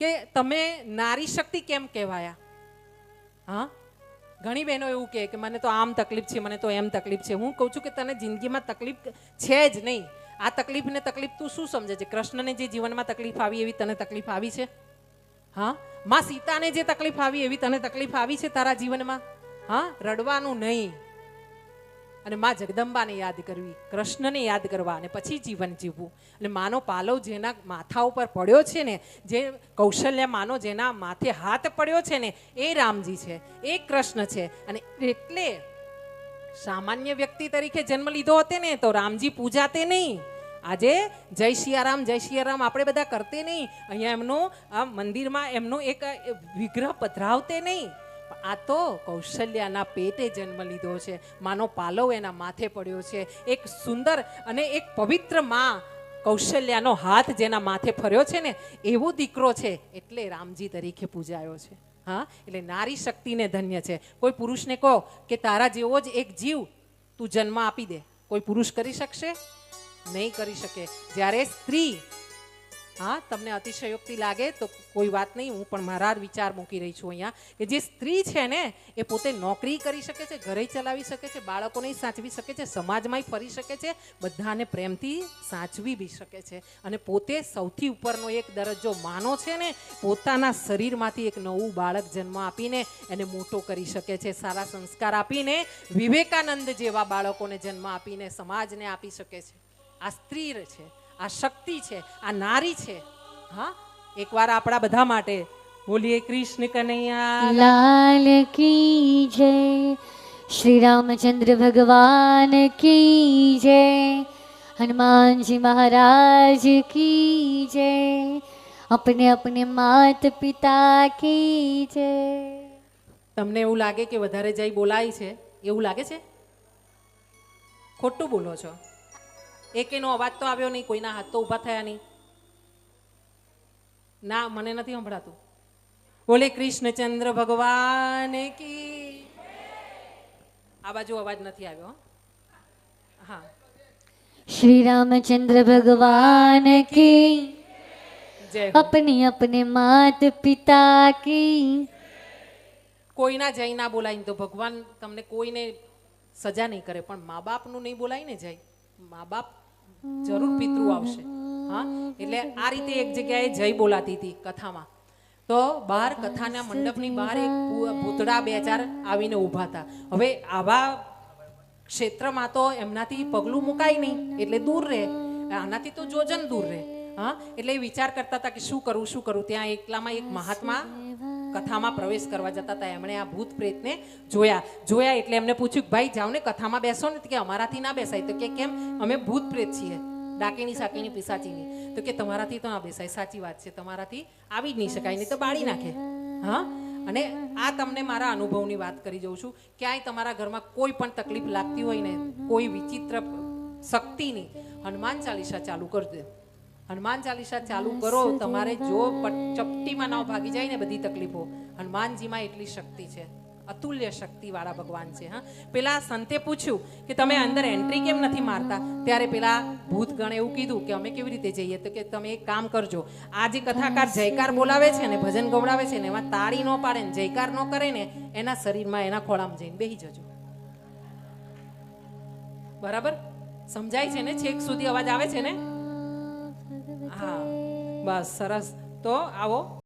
કે તમે નારી શક્તિ કેમ કહેવાયા? હા? ઘણી બહેનો એવું કહે કે મને તો આમ તકલીફ છે, મને તો એમ તકલીફ છે. હું કહું છું કે તને જિંદગીમાં તકલીફ છે જ નહીં. આ તકલીફને તકલીફ તું શું સમજે છે? કૃષ્ણને જે જીવનમાં તકલીફ આવી એવી તને તકલીફ આવી છે? હા? માં સીતાને જે તકલીફ આવી એવી તને તકલીફ આવી છે તારા જીવનમાં? હા? રડવાનું નહીં. અને માં જગદંબાને યાદ કરવી, કૃષ્ણને યાદ કરવા અને પછી જીવન જીવવું. અને માનો પાલવ જેના માથા ઉપર પડ્યો છે ને, જે કૌશલ્ય માનો જેના માથે હાથ પડ્યો છે ને, એ રામજી છે, એ કૃષ્ણ છે. અને એટલે સામાન્ય વ્યક્તિ તરીકે જન્મ લીધો હતો ને, તો રામજી પૂજાતે નહીં. આજે જય સિયારામ જય સિયારામ આપણે બધા કરતે નહીં. અહીંયા એમનું, આ મંદિરમાં એમનો એક વિગ્રહ પધરાવતે નહીં. આ તો કૌશલ્યાના પેટે જન્મ લીધો છે. માનો પાલવ એના માથે પડ્યો છે. એક સુંદર અને એક પવિત્રમાં કૌશલ્યાનો હાથ જેના માથે ફર્યો છે ને, એવો દીકરો છે. એટલે રામજી તરીકે પૂજાયો છે. હા? એટલે નારી શક્તિને ધન્ય છે. કોઈ પુરુષને કહો કે તારા જેવો જ એક જીવ તું જન્મ આપી દે. કોઈ પુરુષ કરી શકશે? નહીં કરી શકે. જ્યારે સ્ત્રી હા, તમને અતિશયોક્તિ લાગે તો કોઈ વાત નહીં, હું પણ મારા વિચાર મૂકી રહી છું અહીંયા કે જે સ્ત્રી છે ને, એ પોતે નોકરી કરી શકે છે, ઘરે ચલાવી શકે છે, બાળકોને સાચવી શકે છે સમાજમાં ફરી શકે છે, બધાને પ્રેમથી સાચવી બી શકે છે. અને પોતે સૌથી ઉપરનો એક દરજ્જો માનો છે ને, પોતાના શરીરમાંથી એક નવું બાળક જન્મ આપીને એને મોટો કરી શકે છે, સારા સંસ્કાર આપીને, વિવેકાનંદ જેવા બાળકોને જન્મ આપીને સમાજને આપી શકે છે. આ સ્ત્રી છે. આ શક્તિ છે આ નારી છે હા એકવાર આપણા બધા માટે બોલીએ કૃષ્ણ કનૈયા લાલ કી જય શ્રી રામચંદ્ર ભગવાન કી જય હનુમાનજી મહારાજ કી જય अपने अपने मात પિતા કી જય તમને એવું લાગે કે વધારે જઈ બોલાય છે એવું લાગે છે ખોટું બોલો છો એકેનો અવાજ તો આવ્યો નહીં કોઈના હાથ તો ઊભા થયા નહીં. ના મને નથી સંભળાતું. બોલે કૃષ્ણચંદ્ર ભગવાન કી. આ બાજુ અવાજ નથી આવ્યો હા. શ્રી રામચંદ્ર ભગવાન કી? અપની અપને માત પિતા કી? કોઈના જય ના બોલાય તો ભગવાન તમને કોઈને સજા નહીં કરે પણ મા બાપનું નહીં બોલાય ને જય. મા બાપ જરૂર પિતૃ આવશે. હા? એટલે આ રીતે એક જગ્યાએ જય બોલાતી હતી કથામાં. તો બહાર કથાના મંડપની બહાર એક ભૂતડા બે ચાર આવીને ઊભા હતા. હવે આવા ક્ષેત્રમાં તો એમનાથી પગલું મુકાય નહીં, એટલે દૂર રહે. આનાથી તો જોજન દૂર રહે. હા? એટલે વિચાર કરતા હતા કે શું કરું શું કરું? ત્યાં એકલામાં એક મહાત્મા કથામાં પ્રવેશ કરવા જતા હતા. એમણે આ ભૂત પ્રેતને જોયા. જોયા એટલે એમને પૂછ્યું કે, ભાઈ જાઓ ને કથામાં બેસો ને. કે, અમારાથી ના બેસાય. તો કે, કેમ? અમે ભૂત પ્રેત છીએ. ડાકીની સાકીની પિસાચીની. તો કે, તમારાથી તો ના બેસાય. સાચી વાત છે. તમારાથી આવી જ નહીં શકાય, નહીં તો બાળી નાખે. હા? અને આ તમને મારા અનુભવની વાત કરી જઉં છું. ક્યાંય તમારા ઘરમાં કોઈ પણ તકલીફ લાગતી હોય ને, કોઈ વિચિત્ર શક્તિની હનુમાન ચાલીસા ચાલુ કરી દે. હનુમાન ચાલીસા ચાલુ કરો તમારે જો પટ- ચપટીમાં ના ભાગી જાય ને બધી તકલીફો હનુમાનજીમાં એટલી શક્તિ છે અતુલ્ય શક્તિ વાળા ભગવાન છે હા. પેલા સંતે પૂછ્યું કે તમે અંદર એન્ટ્રી કેમ નથી મારતા? ત્યારે પેલા ભૂતગણ એવું કીધું કે અમે કેવી રીતે જઈએ? તો કે તમે એક કામ કરજો આ જે કથાકાર જયકાર બોલાવે છે ને ભજન ગવડાવે છે ને એમાં તાળી ન પાડે ને જયકાર ન કરે ને એના શરીરમાં એના ખોળામાં જઈને બેહી જજો. બરાબર? સમજાય છે ને છેક સુધી અવાજ આવે છે ને? બસ સરસ. તો આવો.